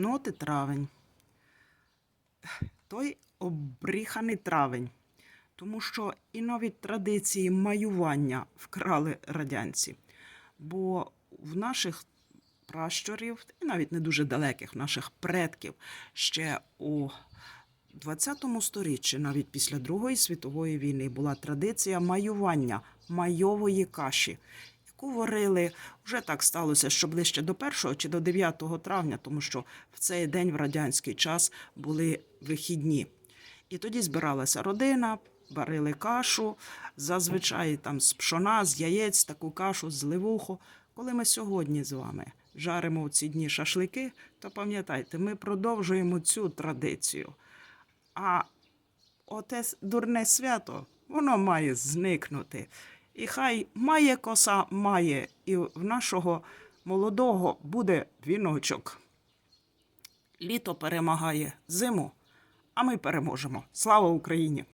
Ну, от і травень. Той обріханий травень. Тому що і навіть традиції маювання вкрали радянці. Бо в наших пращурів, і навіть не дуже далеких наших предків, ще у 20 сторіччі, навіть після Другої світової війни, була традиція маювання майової каші, яку вже так сталося, що ближче до 1 чи до 9 травня, тому що в цей день в радянський час були вихідні. І тоді збиралася родина, варили кашу, зазвичай там з пшона, з яєць, таку кашу, з ливуху. Коли ми сьогодні з вами жаримо в ці дні шашлики, то пам'ятайте, ми продовжуємо цю традицію. А оте дурне свято, воно має зникнути. І хай має коса, має, і в нашого молодого буде віночок. Літо перемагає зиму, а ми переможемо. Слава Україні!